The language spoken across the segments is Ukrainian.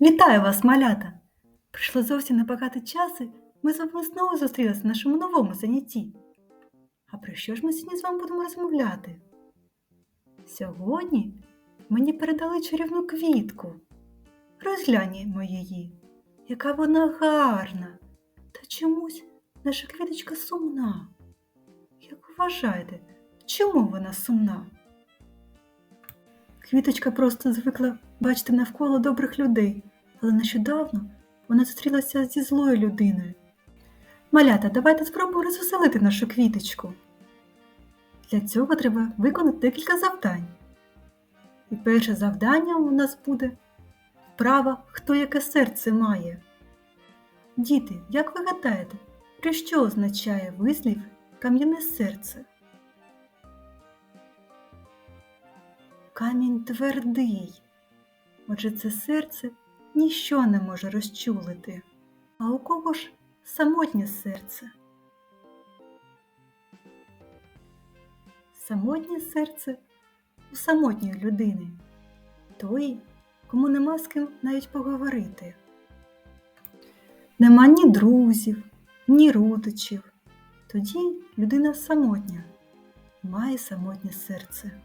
Вітаю вас, малята! Прийшло зовсім небагато часу, ми з вами знову зустрілися на нашому новому занятті. А про що ж ми сьогодні з вами будемо розмовляти? Сьогодні мені передали чарівну квітку. Розгляньмо її, яка вона гарна. Та чомусь наша квіточка сумна. Як вважаєте, чому вона сумна? Квіточка просто звикла бачити навколо добрих людей, але нещодавно вона зустрілася зі злою людиною. Малята, давайте спробуємо розвеселити нашу квіточку. Для цього треба виконати декілька завдань. І перше завдання у нас буде вправа, хто яке серце має. Діти, як ви гадаєте, про що означає вислів кам'яне серце? Камінь твердий. Отже, це серце ніщо не може розчулити. А у кого ж самотнє серце? Самотнє серце у самотньої людини, тої, кому нема з ким навіть поговорити. Нема ні друзів, ні родичів. Тоді людина самотня, має самотнє серце.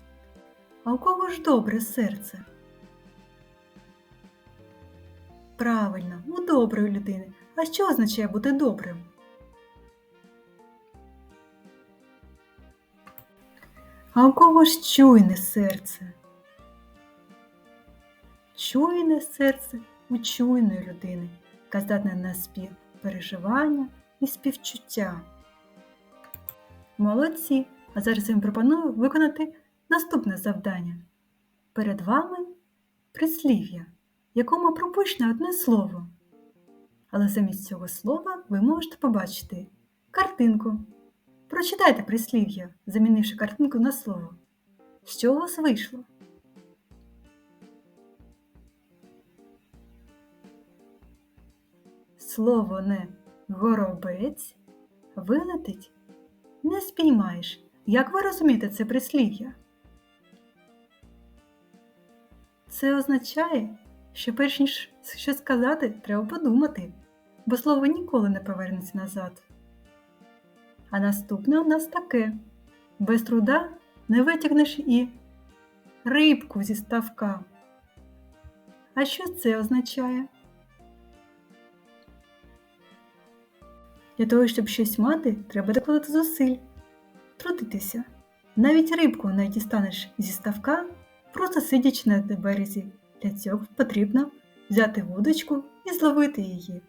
А у кого ж добре серце? Правильно, у доброї людини. А що означає бути добрим? А у кого ж чуйне серце? Чуйне серце у чуйної людини, яка здатна на співпереживання і співчуття. Молодці! А зараз я вам пропоную виконати наступне завдання. Перед вами прислів'я, якому пропущено одне слово. Але замість цього слова ви можете побачити картинку. Прочитайте прислів'я, замінивши картинку на слово. Що у вас вийшло? Слово не горобець вилетить не спіймаєш. Як ви розумієте це прислів'я? Це означає, що перш ніж щось сказати, треба подумати, бо слово ніколи не повернеться назад. А наступне у нас таке: без труда не витягнеш і рибку зі ставка. А що це означає? Для того, щоб щось мати, треба докладати зусиль, трудитися. Навіть рибку не дістанеш зі ставка, просто сидячи на березі. Для цього потрібно взяти вудочку і зловити її.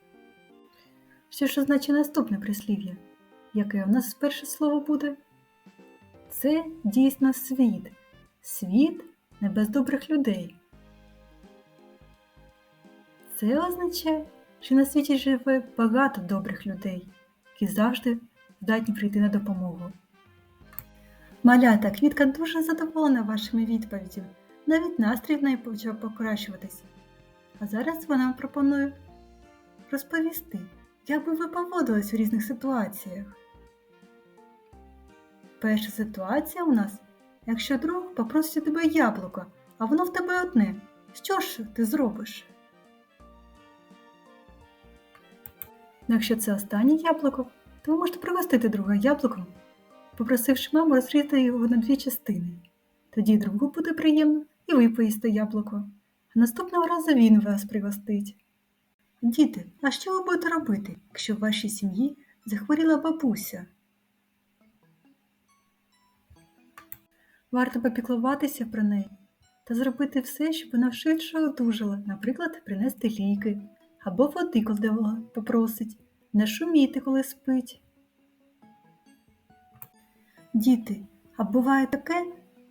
Що ж означає наступне прислів'я? Яке у нас перше слово буде? Це дійсно світ. Світ не без добрих людей. Це означає, що на світі живе багато добрих людей, які завжди здатні прийти на допомогу. Малята квітка дуже задоволена вашими відповідями. Навіть настрій в неї почав покращуватись. А зараз вона пропонує розповісти, як би ви поводились в різних ситуаціях. Перша ситуація у нас, якщо друг попросить у тебе яблуко, а воно в тебе одне. Що ж ти зробиш? Якщо це останнє яблуко, то ви можете пригостити друга яблуком, попросивши маму розрізати його на дві частини. Тоді другу буде приємно і ви поїсте яблуко. А наступного разу він вас пригостить. Діти, а що ви будете робити, якщо в вашій сім'ї захворіла бабуся? Варто попіклуватися про неї та зробити все, щоб вона швидше одужала, наприклад, принести ліки або води, коли попросить, не шуміти, коли спить. Діти, а буває таке,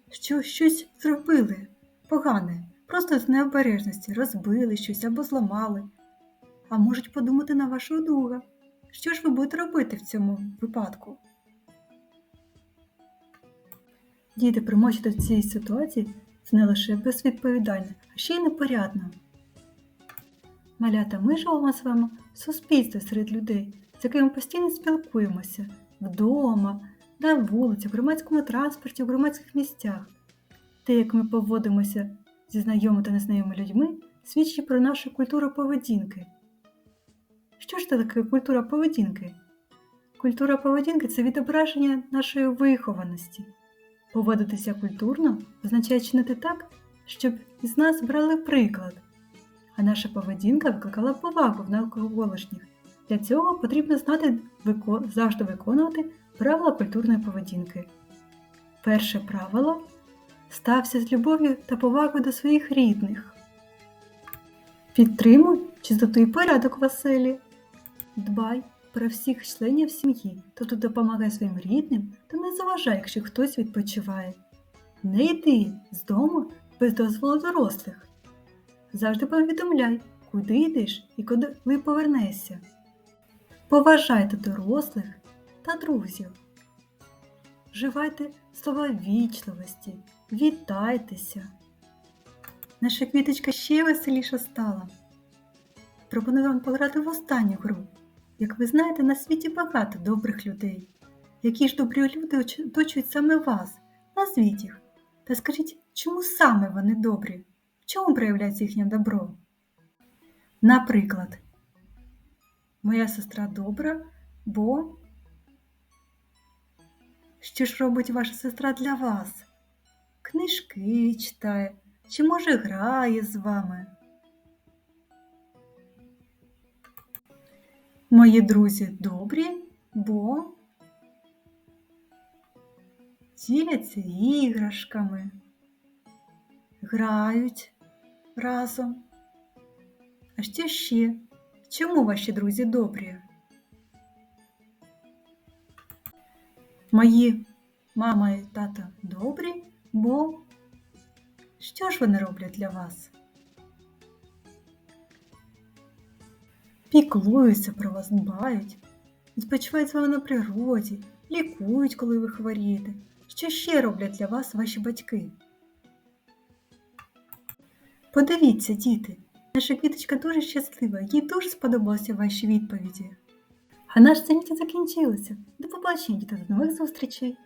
що щось зробили погане, просто з необережності розбили щось або зламали, а можуть подумати на вашого друга. Що ж ви будете робити в цьому випадку? Діти примочити в цій ситуації це не лише безвідповідально, а ще й непорядно. Малята, ми живемо з вами в суспільстві серед людей, з якими постійно спілкуємося вдома, на вулиці, в громадському транспорті, в громадських місцях. Те, як ми поводимося зі знайомими та незнайомими людьми, свідчить про нашу культуру поведінки. Що ж це таке культура поведінки? Культура поведінки це відображення нашої вихованості. Поводитися культурно означає чинити так, щоб із нас брали приклад, а наша поведінка викликала повагу в навколишніх. Для цього потрібно знати завжди виконувати правила культурної поведінки. Перше правило стався з любов'ю та повагою до своїх рідних. Підтримуй чистоту і порядок в оселі. Дбай про всіх членів сім'ї, тобто допомагай своїм рідним та не заважай, якщо хтось відпочиває. Не йди з дому без дозволу дорослих. Завжди повідомляй, куди йдеш і коли повернешся. Поважайте дорослих та друзів. Вживайте слова вічливості, вітайтеся. Наша квіточка ще веселіша стала. Пропоную вам пограти в останню гру. Як ви знаєте, на світі багато добрих людей. Які ж добрі люди оточують саме вас? Назвіть їх. Та скажіть, чому саме вони добрі? В чому проявляється їхнє добро? Наприклад, моя сестра добра, бо що ж робить ваша сестра для вас? Книжки читає, чи може грає з вами? Мої друзі добрі, бо діляться іграшками, грають разом. А що ще? Чому ваші друзі добрі? Мої мама і тато добрі, бо що ж вони роблять для вас? Піклуються про вас, дбають, відпочивають з вами на природі, лікують, коли ви хворієте. Що ще роблять для вас ваші батьки? Подивіться, діти, наша квіточка дуже щаслива, їй дуже сподобалися ваші відповіді. А наш заняття закінчилося. До побачення, до нових зустрічей!